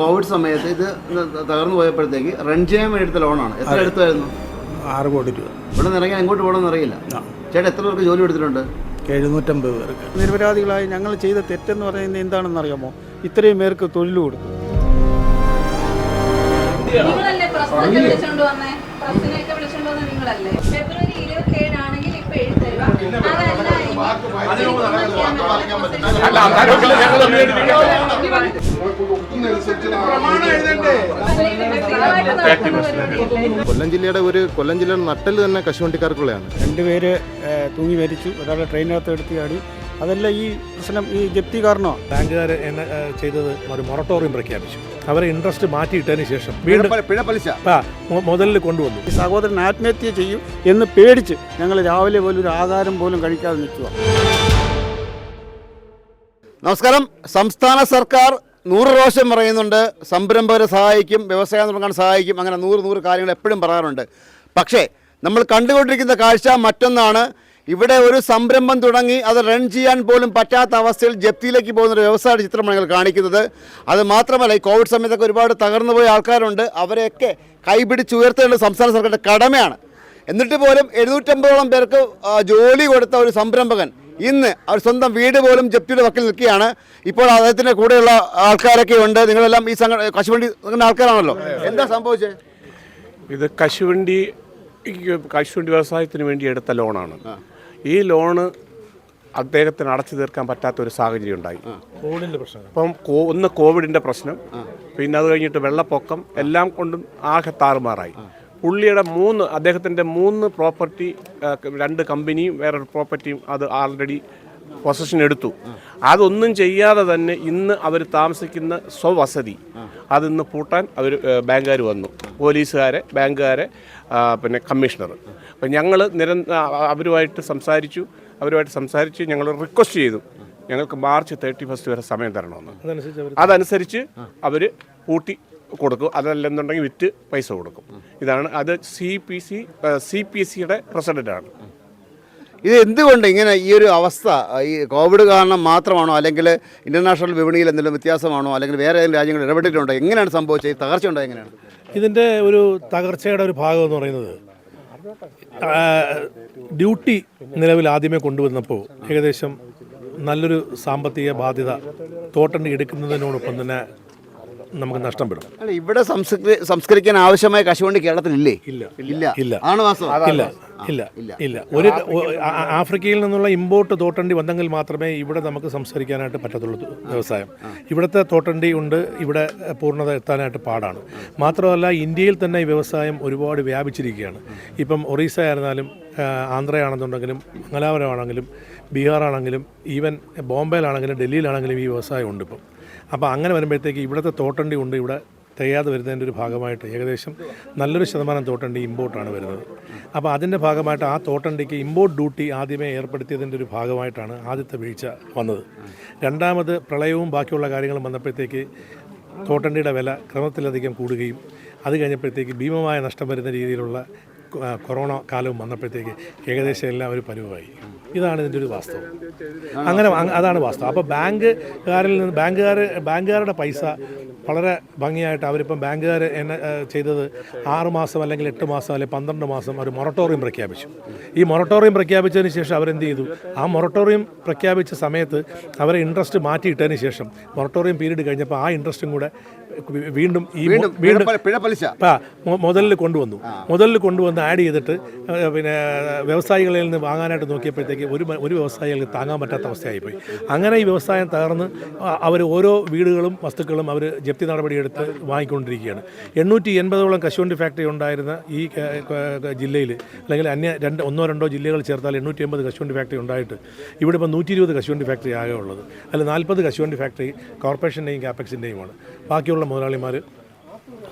Covid സമയത്ത് ഇത് തകർന്നു പോയപ്പോഴത്തേക്ക് റൺ ചെയ്യാൻ വേണ്ടി എടുത്ത ലോണാണ് എത്ര എടുത്തായിരുന്നു? ആറ് കോടി രൂപ. ഇവിടെ നിന്ന് ഇറങ്ങി അങ്ങോട്ട് പോകണമെന്ന് അറിയില്ല. ചേട്ടാ എത്ര പേർക്ക് ജോലി എടുത്തിട്ടുണ്ട് എഴുന്നൂറ്റമ്പത് പേർക്ക്. നിരപരാധികളായി ഞങ്ങൾ ചെയ്ത തെറ്റെന്ന് പറയുന്നത് എന്താണെന്ന് അറിയാമോ ഇത്രയും പേർക്ക് തൊഴിൽ കൊടുത്തു. ഫെബ്രുവരി ഇരുപത്തി ഏഴാണെങ്കിൽ ഇപ്പൊ അതല്ല കൊല്ലം ജില്ലയുടെ ഒരു കൊല്ലം ജില്ലയുടെ നട്ടൽ തന്നെ കശുവണ്ടിക്കാർക്കുള്ളതാണ് രണ്ടുപേര് തൂങ്ങി മരിച്ചു. ഒരാളെ ട്രെയിനകത്ത് എടുത്ത് ചാടി. അതെല്ലാം ഈ പ്രശ്നം ഈ ജപ്തി കാരണോ? ബാങ്കുകാർ എന്നെ ചെയ്തത് ഒരു മൊറട്ടോറിയം പ്രഖ്യാപിച്ചു. അവരെ ഇൻട്രസ്റ്റ് മാറ്റിയിട്ടതിന് ശേഷം വീണ്ടും പിഴ പലിശ. മുതലിൽ കൊണ്ടുവന്നു. ഈ സഹോദരൻ ആത്മഹത്യ ചെയ്യും എന്ന് പേടിച്ച് ഞങ്ങൾ രാവിലെ പോലും ഒരു ആധാരം പോലും കഴിക്കാതെ നിൽക്കുക. നമസ്കാരം. സംസ്ഥാന സർക്കാർ നൂറ് പ്രാവശ്യം പറയുന്നുണ്ട് സംരംഭകരെ സഹായിക്കും വ്യവസായം തുടങ്ങാൻ സഹായിക്കും അങ്ങനെ നൂറ് നൂറ് കാര്യങ്ങൾ എപ്പോഴും പറയാറുണ്ട്. പക്ഷേ നമ്മൾ കണ്ടുകൊണ്ടിരിക്കുന്ന കാഴ്ച മറ്റൊന്നാണ്. ഇവിടെ ഒരു സംരംഭം തുടങ്ങി അത് റൺ ചെയ്യാൻ പോലും പറ്റാത്ത അവസ്ഥയിൽ ജപ്തിയിലേക്ക് പോകുന്ന ഒരു വ്യവസായ ചിത്രമാണ് ഞങ്ങൾ കാണിക്കുന്നത്. അത് മാത്രമല്ല ഈ കോവിഡ് സമയത്തൊക്കെ ഒരുപാട് തകർന്നു പോയ ആൾക്കാരുണ്ട്. അവരെയൊക്കെ കൈപിടിച്ച് ഉയർത്തേണ്ടത് സംസ്ഥാന സർക്കാരിന്റെ കടമയാണ്. എന്നിട്ട് പോലും എഴുന്നൂറ്റമ്പതോളം പേർക്ക് ജോലി കൊടുത്ത ഒരു സംരംഭകൻ ഇന്ന് അവർ സ്വന്തം വീട് പോലും ജപ്തിയുടെ വക്കിൽ നിൽക്കുകയാണ്. ഇപ്പോൾ അദ്ദേഹത്തിന്റെ കൂടെയുള്ള ആൾക്കാരൊക്കെ ഉണ്ട്. നിങ്ങളെല്ലാം ഈ സംഘ കശുവണ്ടി ആൾക്കാരാണല്ലോ. എന്താ സംഭവിച്ചത് ഇത് കശുവണ്ടി കശുവണ്ടി വ്യവസായത്തിന് വേണ്ടി എടുത്ത ലോണാണ്. ഈ ലോണ് അദ്ദേഹത്തിന് അടച്ചു തീർക്കാൻ പറ്റാത്ത ഒരു സാഹചര്യം ഉണ്ടായി. കോവിഡിന്റെ പ്രശ്നം. അപ്പം ഒന്ന് കോവിഡിന്റെ പ്രശ്നം. പിന്നെ അത് കഴിഞ്ഞിട്ട് വെള്ളപ്പൊക്കം എല്ലാം കൊണ്ടും ആകെ താറുമാറായി. പുള്ളിയുടെ മൂന്ന് അദ്ദേഹത്തിന്റെ മൂന്ന് പ്രോപ്പർട്ടി രണ്ട് കമ്പനിയും വേറൊരു പ്രോപ്പർട്ടിയും അത് ആൾറെഡി പൊസഷൻ എടുത്തു. അതൊന്നും ചെയ്യാതെ തന്നെ ഇന്ന് അവർ താമസിക്കുന്ന സ്വവസതി അതിന്ന് പൂട്ടാൻ അവർ ബാങ്കുകാർ വന്നു. പോലീസുകാരെ ബാങ്കുകാരെ പിന്നെ കമ്മീഷണർ അപ്പം ഞങ്ങൾ നിരന്തര അവരുമായിട്ട് സംസാരിച്ചു അവരുമായിട്ട് സംസാരിച്ച് ഞങ്ങൾ റിക്വസ്റ്റ് ചെയ്തു. ഞങ്ങൾക്ക് മാർച്ച് തേർട്ടി ഫസ്റ്റ് വരെ സമയം തരണമെന്ന്. അതനുസരിച്ച് അവർ പൂട്ടി കൊടുക്കും. അതല്ലെന്നുണ്ടെങ്കിൽ വിറ്റ് പൈസ കൊടുക്കും. ഇതാണ് അത് C P C C P സിയുടെ പ്രസിഡന്റാണ് ഇത് എന്തുകൊണ്ട് ഇങ്ങനെ ഈ ഒരു അവസ്ഥ ഈ കോവിഡ് കാരണം മാത്രമാണോ അല്ലെങ്കിൽ ഇന്റർനാഷണൽ വിപണിയിൽ എന്തെങ്കിലും വ്യത്യാസമാണോ അല്ലെങ്കിൽ വേറെ ഏതെങ്കിലും രാജ്യങ്ങൾ ഇടപെട്ടിട്ടുണ്ടോ? എങ്ങനെയാണ് സംഭവിച്ചത്? ഈ തകർച്ച ഉണ്ടോ എങ്ങനെയാണ്? ഇതിന്റെ ഒരു തകർച്ചയുടെ ഒരു ഭാഗം എന്ന് പറയുന്നത് ഡ്യൂട്ടി നിലവിൽ ആദ്യമേ കൊണ്ടുവന്നപ്പോൾ ഏകദേശം നല്ലൊരു സാമ്പത്തിക ബാധ്യത തോട്ടണ്ടി എടുക്കുന്നതിനോടൊപ്പം തന്നെ നമുക്ക് നഷ്ടപ്പെടും. അല്ല ഇവിടെ സംസ്കരിക്കാൻ ആവശ്യമായ കശുവണ്ടി കേരളത്തിലില്ലേ? ഇല്ല. ഇല്ല. ഇല്ല. ആണ് ഇല്ല. ഇല്ല. ഇല്ല. ഒരു ആഫ്രിക്കയിൽ നിന്നുള്ള ഇമ്പോർട്ട് തോട്ടണ്ടി വന്നെങ്കിൽ മാത്രമേ ഇവിടെ നമുക്ക് സംസ്കരിക്കാനായിട്ട് പറ്റത്തുള്ളൂ വ്യവസായം. ഇവിടുത്തെ തോട്ടണ്ടി ഉണ്ട്. ഇവിടെ പൂർണത എത്താനായിട്ട് പാടാണ്. മാത്രമല്ല ഇന്ത്യയിൽ തന്നെ ഈ വ്യവസായം ഒരുപാട് വ്യാപിച്ചിരിക്കുകയാണ്. ഇപ്പം ഒറീസ ആയിരുന്നാലും ആന്ധ്രയാണെന്നുണ്ടെങ്കിലും മംഗലാപുരമാണെങ്കിലും ബീഹാറാണെങ്കിലും ഈവൻ ബോംബെയിലാണെങ്കിലും ഡൽഹിയിലാണെങ്കിലും ഈ വ്യവസായം ഉണ്ട് ഇപ്പം അപ്പോൾ അങ്ങനെ വരുമ്പോഴത്തേക്ക് ഇവിടുത്തെ തോട്ടണ്ടി ഉണ്ട്. ഇവിടെ തികയാതെ വരുന്നതിന്റെ ഒരു ഭാഗമായിട്ട് ഏകദേശം നല്ലൊരു ശതമാനം തോട്ടണ്ടി ഇമ്പോർട്ടാണ് വരുന്നത്. അപ്പോൾ അതിന്റെ ഭാഗമായിട്ട് ആ തോട്ടണ്ടിക്ക് ഇമ്പോർട്ട് ഡ്യൂട്ടി ആദ്യമേ ഏർപ്പെടുത്തിയതിന്റെ ഒരു ഭാഗമായിട്ടാണ് ആദ്യത്തെ വീഴ്ച വന്നത്. രണ്ടാമത് പ്രളയവും ബാക്കിയുള്ള കാര്യങ്ങളും വന്നപ്പോഴത്തേക്ക് തോട്ടണ്ടിയുടെ വില ക്രമത്തിലധികം കൂടുകയും അത് കഴിഞ്ഞപ്പോഴത്തേക്ക് ഭീമമായ നഷ്ടം വരുന്ന രീതിയിലുള്ള കൊറോണ കാലവും വന്നപ്പോഴത്തേക്ക് ഏകദേശം എല്ലാം ഒരു പരുവമായി. ഇതാണ് ഇതിന്റെ ഒരു വാസ്തവം. അങ്ങനെ അതാണ് വാസ്തവം. അപ്പോൾ ബാങ്കുകാരിൽ നിന്ന് ബാങ്കുകാർ ബാങ്കുകാരുടെ പൈസ വളരെ ഭംഗിയായിട്ട് അവരിപ്പം ബാങ്കുകാർ എന്നെ ചെയ്തത് ആറ് മാസം അല്ലെങ്കിൽ എട്ട് മാസം അല്ലെങ്കിൽ പന്ത്രണ്ട് മാസം ഒരു മൊറട്ടോറിയം പ്രഖ്യാപിച്ചു. ഈ മൊറട്ടോറിയം പ്രഖ്യാപിച്ചതിന് ശേഷം അവരെന്ത് ചെയ്തു? ആ മൊറട്ടോറിയം പ്രഖ്യാപിച്ച സമയത്ത് അവരെ ഇൻട്രസ്റ്റ് മാറ്റിയിട്ടതിന് ശേഷം മൊറട്ടോറിയം പീരീഡ് കഴിഞ്ഞപ്പോൾ ആ ഇൻട്രസ്റ്റും കൂടെ വീണ്ടും ഈ വീണ്ടും മുതലിൽ കൊണ്ടുവന്നു. മുതലിൽ കൊണ്ടുവന്ന് ആഡ് ചെയ്തിട്ട് പിന്നെ വ്യവസായികളിൽ നിന്ന് വാങ്ങാനായിട്ട് നോക്കിയപ്പോഴത്തേക്ക് ഒരു ഒരു വ്യവസായികൾക്ക് താങ്ങാൻ പറ്റാത്ത അവസ്ഥയായിപ്പോയി. അങ്ങനെ ഈ വ്യവസായം തകർന്ന് അവർ ഓരോ വീടുകളും വസ്തുക്കളും അവർ ജപ്തി നടപടിയെടുത്ത് വാങ്ങിക്കൊണ്ടിരിക്കുകയാണ്. എണ്ണൂറ്റി എൺപതോളം കശുവണ്ടി ഫാക്ടറി ഉണ്ടായിരുന്ന ഈ ജില്ലയിൽ അല്ലെങ്കിൽ അന്യ രണ്ട് ഒന്നോ രണ്ടോ ജില്ലകൾ ചേർത്താൽ എണ്ണൂറ്റി എൺപത് കശുവണ്ടി ഫാക്ടറി ഉണ്ടായിട്ട് ഇവിടെ ഇപ്പോൾ നൂറ്റി ഇരുപത് കശുവണ്ടി ഫാക്ടറി ആകെ ഉള്ളത്. അതിൽ നാൽപ്പത് കശുവണ്ടി ഫാക്ടറി കോർപ്പറേഷന്റെയും ക്യാപെക്സിന്റെയുമാണ് ബാക്കിയുള്ള മുതലാളിമാർ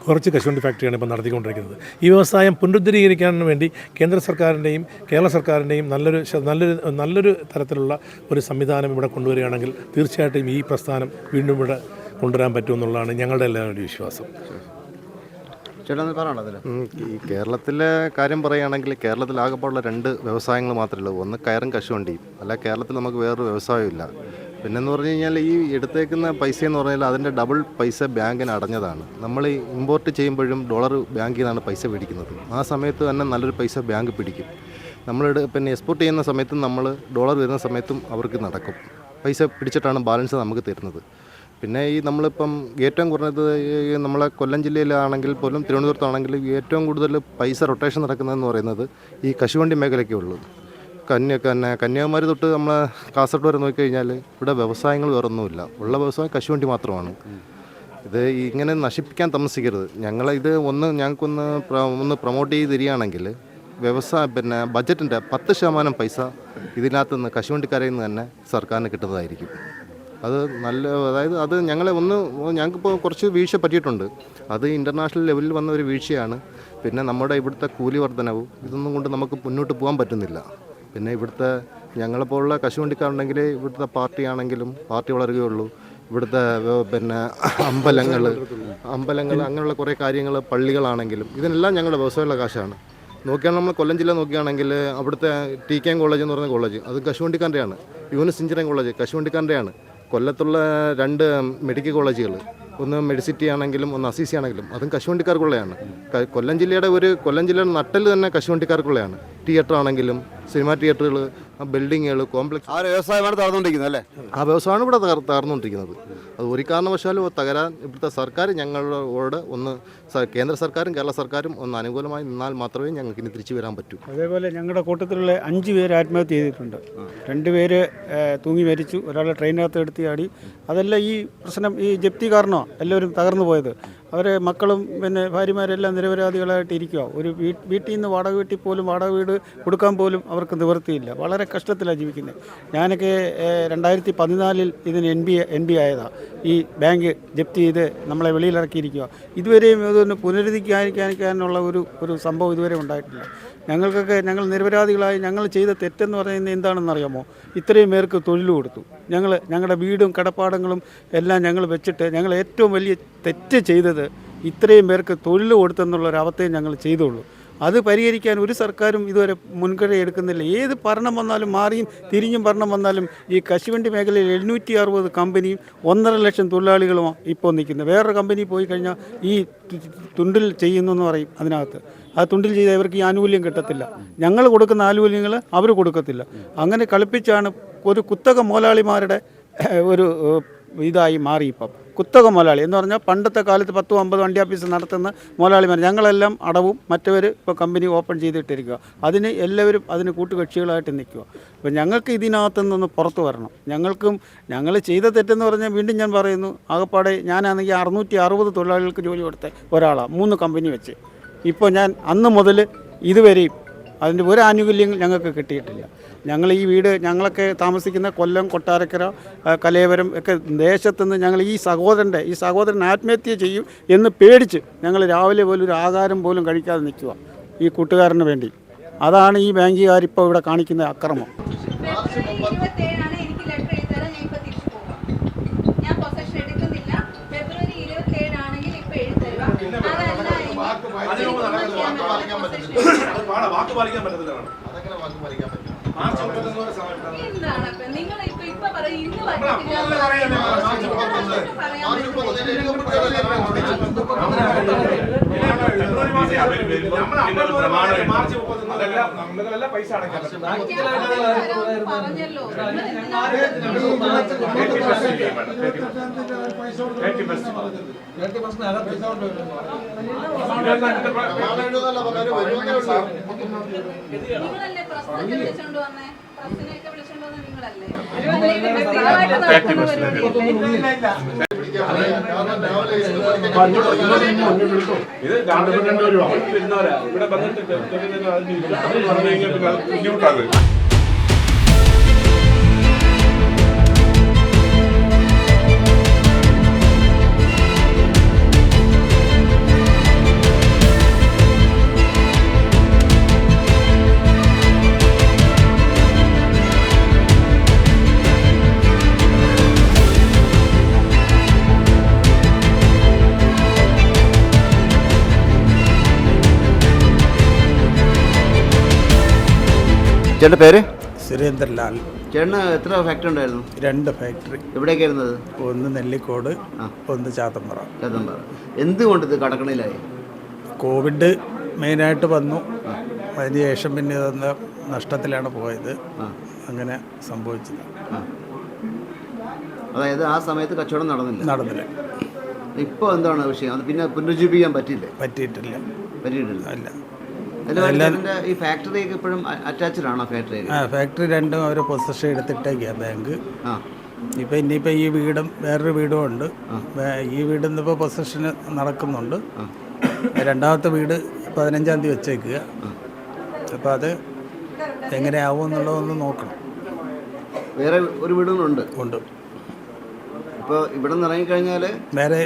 കുറച്ച് കശുവണ്ടി ഫാക്ടറിയാണ് ഇപ്പോൾ നടത്തിക്കൊണ്ടിരിക്കുന്നത്. ഈ വ്യവസായം പുനരുദ്ധരീകരിക്കാൻ വേണ്ടി കേന്ദ്ര സർക്കാരിന്റെയും കേരള സർക്കാരിന്റെയും നല്ലൊരു നല്ലൊരു നല്ലൊരു തരത്തിലുള്ള ഒരു സംവിധാനം ഇവിടെ കൊണ്ടുവരികയാണെങ്കിൽ തീർച്ചയായിട്ടും ഈ പ്രസ്ഥാനം വീണ്ടും ഇവിടെ കൊണ്ടുവരാൻ പറ്റുമെന്നുള്ളതാണ് ഞങ്ങളുടെ എല്ലാവരുടെയും വിശ്വാസം. ഈ കേരളത്തിലെ കാര്യം പറയുകയാണെങ്കിൽ കേരളത്തിൽ ആകെപ്പാടുള്ള രണ്ട് വ്യവസായങ്ങൾ മാത്രമേ ഉള്ളൂ. ഒന്ന് കയറും കശുവണ്ടിയും. അല്ല കേരളത്തിൽ നമുക്ക് വേറൊരു വ്യവസായമില്ല പിന്നെന്ന് പറഞ്ഞു കഴിഞ്ഞാൽ ഈ എടുത്തേക്കുന്ന പൈസ എന്ന് പറഞ്ഞാൽ അതിന്റെ ഡബിൾ പൈസ ബാങ്കിന് അടഞ്ഞതാണ്. നമ്മൾ ഇമ്പോർട്ട് ചെയ്യുമ്പോഴും ഡോളർ ബാങ്കിൽ നിന്നാണ് പൈസ പിടിക്കുന്നത് ആ സമയത്ത് തന്നെ നല്ലൊരു പൈസ ബാങ്ക് പിടിക്കും. നമ്മൾ പിന്നെ എക്സ്പോർട്ട് ചെയ്യുന്ന സമയത്തും നമ്മൾ ഡോളർ വരുന്ന സമയത്തും അവർക്ക് നടക്കും. പൈസ പിടിച്ചിട്ടാണ് ബാലൻസ് നമുക്ക് തരുന്നത്. പിന്നെ ഈ നമ്മളിപ്പം ഏറ്റവും കുറഞ്ഞത് നമ്മളെ കൊല്ലം ജില്ലയിലാണെങ്കിൽ പോലും തിരുവനന്തപുരത്താണെങ്കിൽ ഏറ്റവും കൂടുതൽ പൈസ റൊട്ടേഷൻ നടക്കുന്നതെന്ന് പറയുന്നത് ഈ കശുവണ്ടി മേഖലയ്ക്കേ ഉള്ളൂ. കന്യ കന്യ കന്യാകുമാരി തൊട്ട് നമ്മൾ കാസർഗോഡ് വരെ നോക്കിക്കഴിഞ്ഞാൽ ഇവിടെ വ്യവസായങ്ങൾ വേറെ ഒന്നുമില്ല ഉള്ള വ്യവസായം കശുവണ്ടി മാത്രമാണ്. ഇത് ഇങ്ങനെ നശിപ്പിക്കാൻ താമസിക്കരുത്. ഞങ്ങളെ ഇത് ഒന്ന് ഞങ്ങൾക്കൊന്ന് ഒന്ന് പ്രൊമോട്ട് ചെയ്ത് തരികയാണെങ്കിൽ വ്യവസായ പിന്നെ ബജറ്റിന്റെ പത്ത് ശതമാനം പൈസ ഇതിനകത്ത് നിന്ന് കശുവണ്ടിക്കരയിൽ നിന്ന് തന്നെ സർക്കാരിന് കിട്ടുന്നതായിരിക്കും. അത് നല്ല അതായത് അത് ഞങ്ങളെ ഒന്ന് ഞങ്ങൾക്കിപ്പോൾ കുറച്ച് വീഴ്ച പറ്റിയിട്ടുണ്ട്. അത് ഇന്റർനാഷണൽ ലെവലിൽ വന്ന ഒരു വീഴ്ചയാണ്. പിന്നെ നമ്മുടെ ഇവിടുത്തെ കൂലി വർധനവും ഇതൊന്നും കൊണ്ട് നമുക്ക് മുന്നോട്ട് പോകാൻ പറ്റുന്നില്ല. പിന്നെ ഇവിടുത്തെ ഞങ്ങളെപ്പോലുള്ള കശുവണ്ടിക്കാരുണ്ടെങ്കിൽ ഇവിടുത്തെ പാർട്ടിയാണെങ്കിലും പാർട്ടി വളരുകയുള്ളൂ. ഇവിടുത്തെ പിന്നെ അമ്പലങ്ങൾ അമ്പലങ്ങൾ അങ്ങനെയുള്ള കുറേ കാര്യങ്ങൾ പള്ളികളാണെങ്കിലും ഇതിനെല്ലാം ഞങ്ങളുടെ വ്യവസായമുള്ള കാശാണ്. നോക്കിയാൽ നമ്മൾ കൊല്ലം ജില്ല നോക്കുകയാണെങ്കിൽ അവിടുത്തെ ടി കെ എം കോളേജ് എന്ന് പറയുന്ന കോളേജ് അത് കശുവണ്ടിക്കാരന്റെയാണ് യൂനിസ് എഞ്ചിനീയറിംഗ് കോളേജ് കശുവണ്ടിക്കാരന്റെയാണ് കൊല്ലത്തുള്ള രണ്ട് മെഡിക്കൽ കോളേജുകൾ ഒന്ന് മെഡിസിറ്റി ആണെങ്കിലും ഒന്ന് അസീസി ആണെങ്കിലും അതും കശുവണ്ടിക്കാർക്കുള്ളതാണ് കൊല്ലം ജില്ലയുടെ ഒരു കൊല്ലം ജില്ലയുടെ നട്ടൽ തന്നെ കശുവണ്ടിക്കാർക്കുള്ളതാണ് തിയേറ്റർ ആണെങ്കിലും സിനിമാ തിയേറ്ററുകൾ ബിൽഡിങ്ങുകൾ കോംപ്ലക്സ് ആ വ്യവസായമാണ് തകർന്നുകൊണ്ടിരിക്കുന്നത് അല്ലേ? ആ വ്യവസായമാണ് ഇവിടെ തകർ തകർന്നുകൊണ്ടിരിക്കുന്നത്. അത് ഒരു കാരണവശാലും തകരാൻ ഇവിടുത്തെ സർക്കാർ ഞങ്ങളോട് ഒന്ന് കേന്ദ്ര സർക്കാരും കേരള സർക്കാരും ഒന്ന് അനുകൂലമായി നിന്നാൽ മാത്രമേ ഞങ്ങൾക്ക് ഇനി തിരിച്ചു വരാൻ പറ്റൂ. അതേപോലെ ഞങ്ങളുടെ കൂട്ടത്തിലുള്ള അഞ്ച് പേര് ആത്മഹത്യ ചെയ്തിട്ടുണ്ട്. രണ്ട് പേര് തൂങ്ങി മരിച്ചു. ഒരാളെ ട്രെയിനകത്ത് എടുത്തിയാടി അതെല്ലാം ഈ പ്രശ്നം ഈ ജപ്തി കാരണമാണ് എല്ലാവരും തകർന്നു പോയത്. അവരെ മക്കളും പിന്നെ ഭാര്യമാരെല്ലാം നിരപരാധികളായിട്ട് ഇരിക്കുക ഒരു വീട്ടിൽ നിന്ന് വാടക വീട്ടിൽ പോലും വാടക വീട് കൊടുക്കാൻ പോലും അവർക്ക് നിവൃത്തിയില്ല. വളരെ കഷ്ടത്തിലാണ് ജീവിക്കുന്നത് ഞാനൊക്കെ രണ്ടായിരത്തി പതിനാലിൽ ഇതിന് എൻ ബി എൻ ബി ആയതാണ് ഈ ബാങ്ക് ജപ്തി ചെയ്ത് നമ്മളെ വെളിയിലിറക്കിയിരിക്കുക ഇതുവരെയും ഇതൊന്ന് പുനരുദ്ധിക്കാനിക്കാനുള്ള ഒരു ഒരു സംഭവം ഇതുവരെ ഉണ്ടായിട്ടില്ല. ഞങ്ങൾക്കൊക്കെ ഞങ്ങൾ നിരപരാധികളായി ഞങ്ങൾ ചെയ്ത തെറ്റെന്ന് പറയുന്നത് എന്താണെന്ന് അറിയാമോ? ഇത്രയും പേർക്ക് തൊഴിൽ കൊടുത്തു. ഞങ്ങൾ ഞങ്ങളുടെ വീടും കടപ്പാടങ്ങളും എല്ലാം ഞങ്ങൾ വെച്ചിട്ട് ഞങ്ങൾ ഏറ്റവും വലിയ തെറ്റ് ചെയ്തത് ഇത്രയും പേർക്ക് തൊഴിൽ കൊടുത്തെന്നുള്ളൊരവസ്ഥയും ഞങ്ങൾ ചെയ്തുള്ളൂ. അത് പരിഹരിക്കാൻ ഒരു സർക്കാരും ഇതുവരെ മുൻകൈ എടുക്കുന്നില്ല. ഏത് ഭരണം വന്നാലും മാറിയും തിരിഞ്ഞും ഭരണം വന്നാലും ഈ കശുവണ്ടി മേഖലയിൽ എഴുന്നൂറ്റി അറുപത് കമ്പനിയും ഒന്നര ലക്ഷം തൊഴിലാളികളും ഇപ്പോൾ നിൽക്കുന്നത്. വേറൊരു കമ്പനി പോയി കഴിഞ്ഞാൽ ഈ തുണ്ടിൽ ചെയ്യുന്നു എന്ന് പറയും അതിനകത്ത്. ആ തുണ്ടിൽ ചെയ്ത ഇവർക്ക് ഈ ആനുകൂല്യം കിട്ടത്തില്ല. ഞങ്ങൾ കൊടുക്കുന്ന ആനുകൂല്യങ്ങൾ അവർ കൊടുക്കത്തില്ല. അങ്ങനെ കളിപ്പിച്ചാണ് ഒരു കുത്തക മുതലാളിമാരുടെ ഒരു ഇതായി മാറി ഇപ്പം. കുത്തക മുതലാളി എന്ന് പറഞ്ഞാൽ പണ്ടത്തെ കാലത്ത് പത്തും അമ്പത് വണ്ടി ഓഫീസ് നടത്തുന്ന മുതലാളിമാർ ഞങ്ങളെല്ലാം അടവും മറ്റവർ ഇപ്പോൾ കമ്പനി ഓപ്പൺ ചെയ്തിട്ടിരിക്കുക. അതിന് എല്ലാവരും അതിന് കൂട്ടുകക്ഷികളായിട്ട് നിൽക്കുക. അപ്പോൾ ഞങ്ങൾക്ക് ഇതിനകത്തു നിന്ന് പുറത്തു വരണം. ഞങ്ങൾക്കും ഞങ്ങൾ ചെയ്ത തെറ്റെന്ന് പറഞ്ഞാൽ വീണ്ടും ഞാൻ പറയുന്നു ആകപ്പാടെ ഞാനാണെങ്കിൽ അറുന്നൂറ്റി അറുപത് തൊഴിലാളികൾക്ക് ജോലി കൊടുത്ത ഒരാളാണ് മൂന്ന് കമ്പനി വെച്ച്. ഇപ്പോൾ ഞാൻ അന്ന് മുതൽ ഇതുവരെയും അതിന്റെ ഒരു ആനുകൂല്യം ഞങ്ങൾക്ക് കിട്ടിയിട്ടില്ല. ഞങ്ങൾ ഈ വീട് ഞങ്ങളൊക്കെ താമസിക്കുന്ന കൊല്ലം കൊട്ടാരക്കര കലയവരം ഒക്കെ ദേശത്തുനിന്ന് ഞങ്ങൾ ഈ സഹോദരന്റെ ഈ സഹോദരൻ ആത്മഹത്യ ചെയ്യും എന്ന് പേടിച്ച് ഞങ്ങൾ രാവിലെ പോലും ഒരു ആഹാരം പോലും കഴിക്കാതെ നിൽക്കുക. ഈ കൂട്ടുകാരന് വേണ്ടി. അതാണ് ഈ ബാങ്കുകാരിപ്പോൾ ഇവിടെ കാണിക്കുന്ന അക്രമം. ലെറ്റർ എഴുതി അതല്ല എങ്കിൽ എനിക്കൊന്നും ചെയ്യാൻ പറ്റില്ല. possession വാക്ക് പാലിക്കാൻ പറ്റത്തില്ല മാർച്ച് മുപ്പത്തൊന്ന് വരെ സമയം പറ്റത്തില്ല അമ്പത് വരെ മാർച്ച് മുപ്പത്തൊന്ന് നിങ്ങളല്ലേ പ്രശ്നത്തെ വിളിച്ചോണ്ട് വന്നേ? പ്രശ്നമൊക്കെ ഇത് രാവിലെ വരുന്നവരാ. ഇവിടെ വന്നിട്ട് ബുദ്ധിമുട്ടാണ്. ചേട്ടന്റെ പേര്? സുരേന്ദ്രലാൽ ചേട്ടന് എത്ര ഫാക്ടറി ഉണ്ടായിരുന്നു? രണ്ട് ഫാക്ടറി എവിടേക്കായിരുന്നത് ഒന്ന് നെല്ലിക്കോട് ഒന്ന് ചാത്തമ്പറ. ചാത്തമ്പറ. എന്തുകൊണ്ട് ഇത് കടക്കണിലായി കോവിഡ് മെയിനായിട്ട് വന്നു. അതിന് ശേഷം പിന്നെ ഇതൊന്ന് നഷ്ടത്തിലാണ് പോയത്. അങ്ങനെ സംഭവിച്ചത്. അതായത് ആ സമയത്ത് കച്ചവടം നടന്നില്ല. നടന്നില്ല. ഇപ്പോൾ എന്താണ് വിഷയം? അത് പിന്നെ പുനരുജ്ജീവിക്കാൻ പറ്റിയില്ലേ? പറ്റിയിട്ടില്ല. പറ്റിയിട്ടില്ല. അല്ല. ഈ ഫാക്ടറിയൊക്കെ ഇപ്പോഴും അറ്റാച്ച്ഡ് ആണോ ഫാക്ടറി ആ ഫാക്ടറി രണ്ടും അവർ പൊസിഷൻ എടുത്തിട്ടേക്കാ ബാങ്ക് ആ. ഇപ്പം ഇനിയിപ്പോൾ ഈ വീടും വേറൊരു വീടും ഉണ്ട്. ഈ വീട് ഇപ്പൊ പൊസിഷന് നടക്കുന്നുണ്ട്. രണ്ടാമത്തെ വീട് പതിനഞ്ചാം തീയതി വെച്ചേക്കുക അപ്പോൾ അത് എങ്ങനെയാവും എന്നുള്ളതൊന്ന് നോക്കണം. വേറെ ഒരു വീടും ഉണ്ട്. ഉണ്ട്. ഇപ്പൊ ഇവിടെ നിന്ന് ഇറങ്ങിക്കഴിഞ്ഞാൽ വേറെ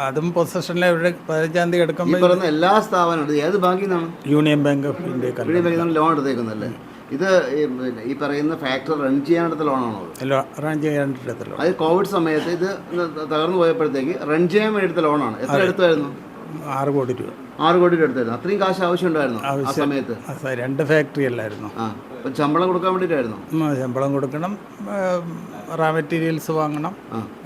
അതും പൊസിഷനിൽ ഇവിടെ പതിനഞ്ചാം തീയതി ഈ എടുക്കുമ്പോൾ പറയുന്ന എല്ലാ സ്ഥാപനവും ഏത് ബാങ്കിൽ നിന്നാണ് Union Bank of India union ബാങ്കിൽ നിന്നാണ് ലോൺ എടുത്തേക്കുന്നല്ലേ ഇത് ഈ പിന്നെ ഈ പറയുന്ന ഫാക്ടറി റൺ ചെയ്യാനെടുത്ത ലോണാണോ റൺ അറേഞ്ച് ചെയ്യാണ്ടിടത്തല്ലോ അത് കോവിഡ് സമയത്ത് ഇത് തകർന്നു പോയപ്പോഴത്തേക്ക് റൺ ചെയ്യാൻ വേണ്ടി എടുത്ത ലോണാണ് എത്ര എടുത്തായിരുന്നു ആറ് കോടി രൂപ. ആറ് കോടി രൂപ എടുത്തായിരുന്നു. അത്രയും കാശ് ആവശ്യമുണ്ടായിരുന്നു ആ ആവശ്യം. സമയത്ത്. രണ്ട് ഫാക്ടറി അല്ലായിരുന്നു. ആ അപ്പം ശമ്പളം കൊടുക്കാൻ വേണ്ടിയിട്ടായിരുന്നു? ഉം, ശമ്പളം കൊടുക്കണം റാ മെറ്റീരിയൽസ് വാങ്ങണം.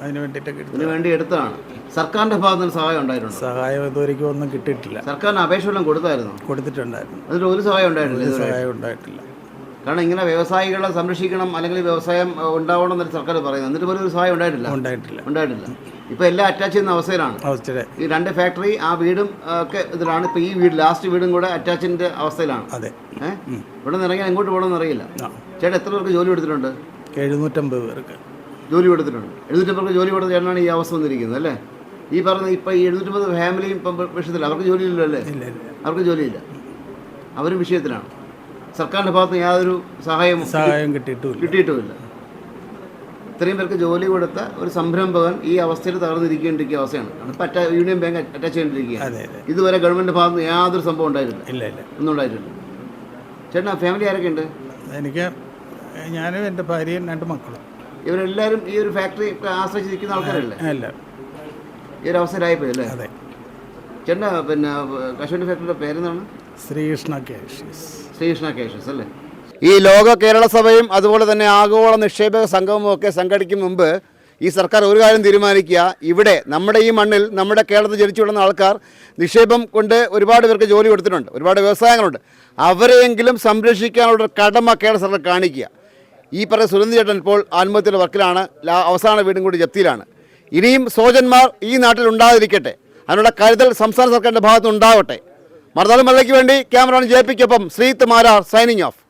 അതിന് വേണ്ടിയിട്ടൊക്കെ എടുത്ത് ഇതിനു വേണ്ടി എടുത്തതാണ്. സർക്കാരിന്റെ ഭാഗത്ത് നിന്ന് സഹായം ഉണ്ടായിട്ടുണ്ട്? സഹായം ഇതുവരെയ്ക്കും ഒന്നും കിട്ടിയിട്ടില്ല. സർക്കാരിന് അപേക്ഷ എല്ലാം കൊടുത്തായിരുന്നു? കൊടുത്തിട്ടുണ്ടായിരുന്നു. അതിൽ ഒരു സഹായം ഉണ്ടായിട്ടില്ല ഇതുവരെ. സഹായം ഉണ്ടായിട്ടില്ല. കാരണം ഇങ്ങനെ വ്യവസായികളെ സംരക്ഷിക്കണം അല്ലെങ്കിൽ വ്യവസായം ഏഹ്, ഉണ്ടാവണം എന്നൊരു സർക്കാർ പറയുന്നത് എന്നിട്ട് പോലും ഒരു സഹായം ഉണ്ടായിട്ടില്ല? ഉണ്ടായിട്ടില്ല. ഉണ്ടായിട്ടില്ല. ഇപ്പൊ എല്ലാം അറ്റാച്ച് ചെയ്യുന്ന അവസ്ഥയിലാണ്. ഈ രണ്ട് ഫാക്ടറി ആ വീടും ഒക്കെ ഇതിലാണ്. ഇപ്പൊ ഈ വീട് ലാസ്റ്റ് വീടും കൂടെ അറ്റാച്ചിന്റെ അവസ്ഥയിലാണ്. അതെ. ഏഹ് ഇവിടെ നിന്ന് ഇറങ്ങി എങ്ങോട്ട് പോകണമെന്ന് അറിയില്ല. ചേട്ടൻ എത്ര പേർക്ക് ജോലി എടുത്തിട്ടുണ്ട് എഴുന്നൂറ്റമ്പത് പേർക്ക്. ജോലി കൊടുത്തിട്ടുണ്ട്. എഴുന്നൂറ്റി പേർക്ക് ജോലി കൊടുത്ത ചേട്ടനാണ് ഈ അവസ്ഥ വന്നിരിക്കുന്നത് അല്ലേ? ഈ പറഞ്ഞ ഇപ്പൊ ഈ എഴുന്നൂറ്റമ്പത് ഫാമിലിയും ഇപ്പം വിഷയത്തില്ല അവർക്ക് ജോലിയില്ലല്ലോ അല്ലേ? അവർക്ക് ജോലിയില്ല. അവരും വിഷയത്തിലാണ്. സർക്കാരിന്റെ ഭാഗത്ത് യാതൊരു സഹായവും സഹായം കിട്ടിയിട്ടുമില്ല. കിട്ടിയിട്ടുമില്ല. ഇത്രയും പേർക്ക് ജോലി കൊടുത്ത ഒരു സംരംഭകൻ ഈ അവസ്ഥയിൽ തകർന്നിരിക്കേണ്ടിരിക്കുന്ന അവസ്ഥയാണ്. ഇപ്പം അറ്റാ യൂണിയൻ ബാങ്ക് അറ്റാച്ച് ചെയ്തിരിക്കുകയാണ് അതെ അതെ. ഇതുവരെ ഗവൺമെന്റ് ഭാഗത്ത് യാതൊരു സംഭവം ഉണ്ടായിട്ടില്ല ഇല്ല ഇല്ല. ഒന്നും ഉണ്ടായിട്ടില്ല ചേട്ടനാ ഫാമിലി ആരൊക്കെ ഉണ്ട്? എനിക്ക് ഞാനും എന്റെ ഭാര്യയും രണ്ട് മക്കളും. ഇവരെല്ലാവരും ഈ ഒരു ഫാക്ടറി ആശ്രയിച്ചിരിക്കുന്ന ആൾക്കാരല്ലേ? അല്ല ഈ ഒരു അവസരമായിപ്പോയി അല്ലേ അതെ. ചേട്ടന്റെ പിന്നെ കശുവണ്ടി ഫാക്ടറിയുടെ പേരെന്താണ്? ശ്രീകൃഷ്ണ കേഷ്യസ് ശ്രീകൃഷ്ണ കേഷ്യസ് അല്ലേ? ഈ ലോക കേരള സഭയും അതുപോലെ തന്നെ ആഗോള നിക്ഷേപക സംഘവും ഒക്കെ സംഘടിക്കും മുമ്പ് ഈ സർക്കാർ ഒരു കാര്യം തീരുമാനിക്കുക. ഇവിടെ നമ്മുടെ ഈ മണ്ണിൽ നമ്മുടെ കേരളത്തിൽ ജനിച്ചു വിടുന്ന ആൾക്കാർ നിക്ഷേപം കൊണ്ട് ഒരുപാട് പേർക്ക് ജോലി കൊടുത്തിട്ടുണ്ട്. ഒരുപാട് വ്യവസായങ്ങളുണ്ട്. അവരെയെങ്കിലും സംരക്ഷിക്കാനുള്ള കടമ കേരള സർക്കാർ കാണിക്കുക. ഈ പറയുന്ന സുരേന്ദ്ര ചേട്ടൻ ഇപ്പോൾ ആത്മഹത്യയുടെ വർക്കിലാണ്. അവസാന വീടും കൂടി ജപ്തിയിലാണ്. ഇനിയും സോജന്മാർ ഈ നാട്ടിൽ ഉണ്ടാതിരിക്കട്ടെ അതിനുള്ള കരുതൽ സംസ്ഥാന സർക്കാരിന്റെ ഭാഗത്തുനിന്ന് ഉണ്ടാവട്ടെ മറുതാളി മലയ്ക്ക് വേണ്ടി ക്യാമറ ജെ പിക്കൊപ്പം ശ്രീത്ത് മാരാർ സൈനിങ് ഓഫ്.